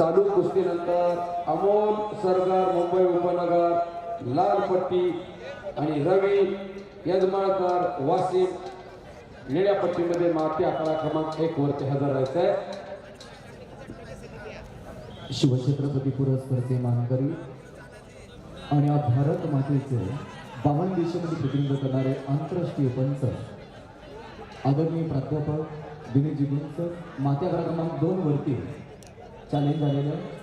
चालू कुस्तीनंतर अमोल सरगार मुंबई उपनगर लालपट्टी आणि रवी यजमाळकर वासिम निळ्या पट्टीमध्ये माती आकडा क्रमांक एक वरती हजर राहायचं आहे शिवछत्रपती पुरस्कारचे मानकरी आणि या भारत मातेचे बावन देशामध्ये प्रतिनिधित्व करणारे आंतरराष्ट्रीय पंच आदरणीय प्राध्यापक दिनेश गुंज मात्या क्रमांक दोन वरती चॅलेंज झालेलं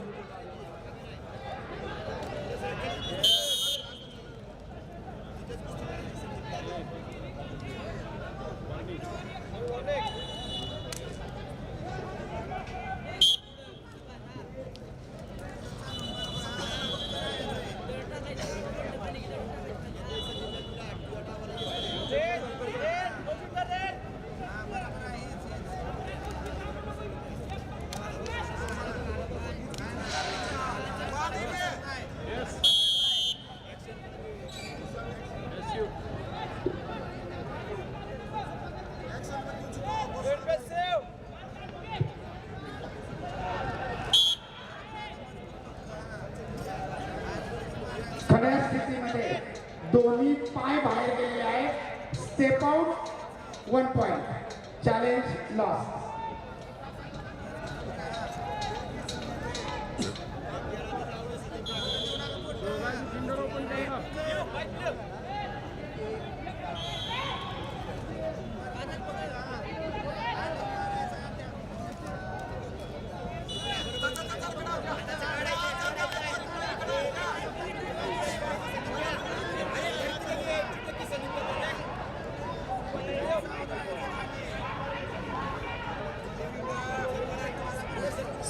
दोन्ही पाय बाहेर गेलेले आहेत step out one point challenge loss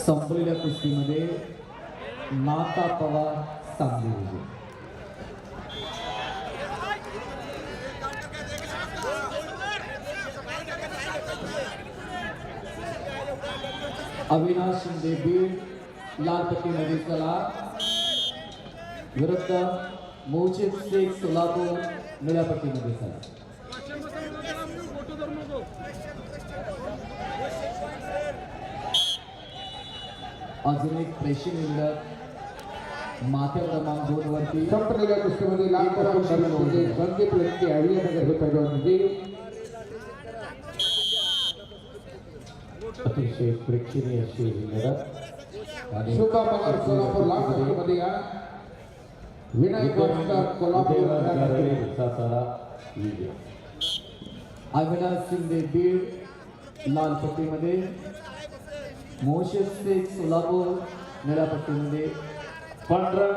संपलेल्या कुस्तीमध्ये नाता पवार सांगली विजय अविनाश शिंदे बीड, लाल पट्टीमध्ये चला. विरुद्ध मोचित शेख सोलापूर निळ्या पट्टीमध्ये चला. अजून एक प्रेक्षणीय लढत माथ्या क्रमांक दोन वरती संपलेल्या कुस्तीमध्ये लाल पट्टीमध्ये संदीप व्यक्ती अहिल्यानगर हे पैलवान अतिशय प्रेक्षणीय अशी लढत आणि शुभा मगर सोलापूर लाल पट्टीमध्ये या. विनायक कोल्हापूर नगर. सातारा विजय. अविनाश शिंदे बीड लाल पट्टीमध्ये.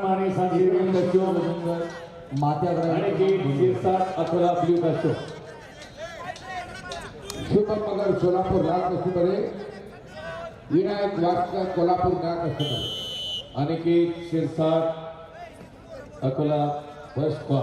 माने आणि क्रमांक शिरसाट अकोला ब्ल्यू कशो शुभम मगर सोलापूर लाल पट्टीमध्ये विनायक वासकर कोल्हापूर लाल पट्टीमध्ये अनिकेत शिरसाट अकोला बसपा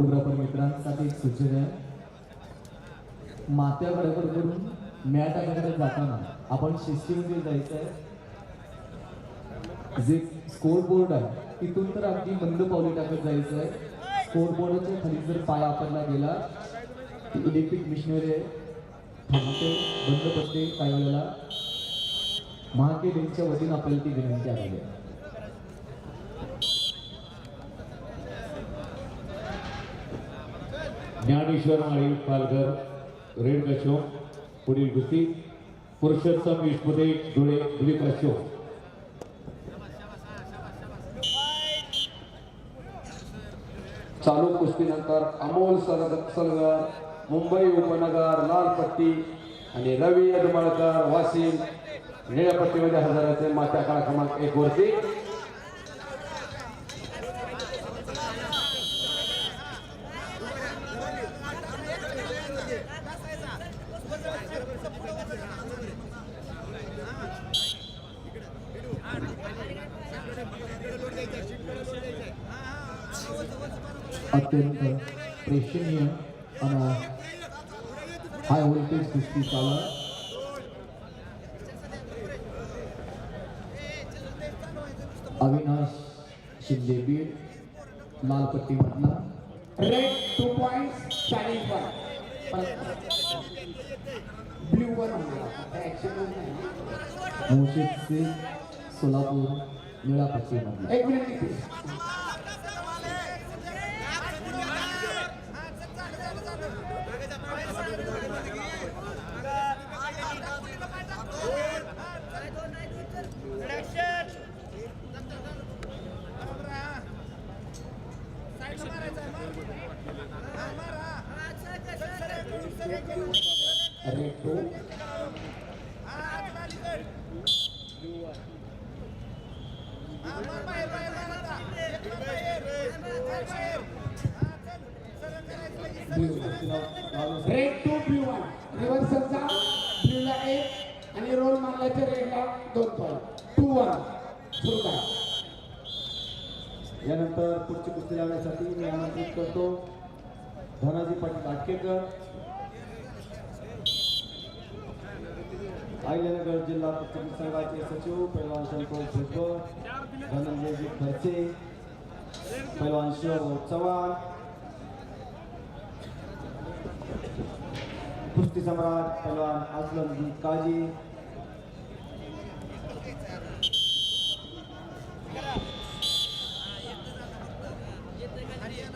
फोटोग्राफर मित्रांसाठी एक सूचना आहे. मात्या बरोबर करून मॅटाकडे जाताना आपण शिस्तीमध्ये जायचं आहे जे स्कोर बोर्ड आहे तिथून तर अगदी मंद पावली टाकत जायचं आहे. स्कोर बोर्डच्या खाली जर पाय वापरला गेला ती इलेक्ट्रिक मिशनरी आहे. थांबते बंद पडते काही वेळेला. महाके बेंचच्या वतीनं आपल्याला ती विनंती आलेली आहे. ज्ञानेश्वर माळी पालघर रेड कशो पुढील कुस्ती पुरुषोत्तम विष्णुदे धुळे दिलीप कशो चालू कुस्तीनंतर अमोल सलग सलगर मुंबई उपनगर लालपट्टी आणि रवी यदमाळकर वासिम निळ्या पट्टीमध्ये हजर आहेत काळा क्रमांक एक वरती. अत्यंत प्रेक्षणीय आणि हाय व्होल्टेज कुस्ती. अविनाश शिंदे बीड लाल पट्टी मधला red two point challenge one blue one Morshid Singh, Solapur, निळा पट्टी मधला. एक मिनिट इथे. Red two red two blue one रिव्हर्सलचा ब्ल्यूला एक आणि रोल मारल्याच्या रेडला दोन पॉईंट टू वन. सुरू करा. यानंतर पुढची कुस्ती लावण्यासाठी मी आमंत्रित करतो धनाजी पाटील आटकेकर अहिल्यानगर जिल्हा कुस्ती संघाचे सचिव, पैलवान संतोष भुजबळ धनंजयजी खर्चे पैलवान शिवभाऊ चव्हाण. कुस्ती सम्राट पैलवान असलमजी काजी.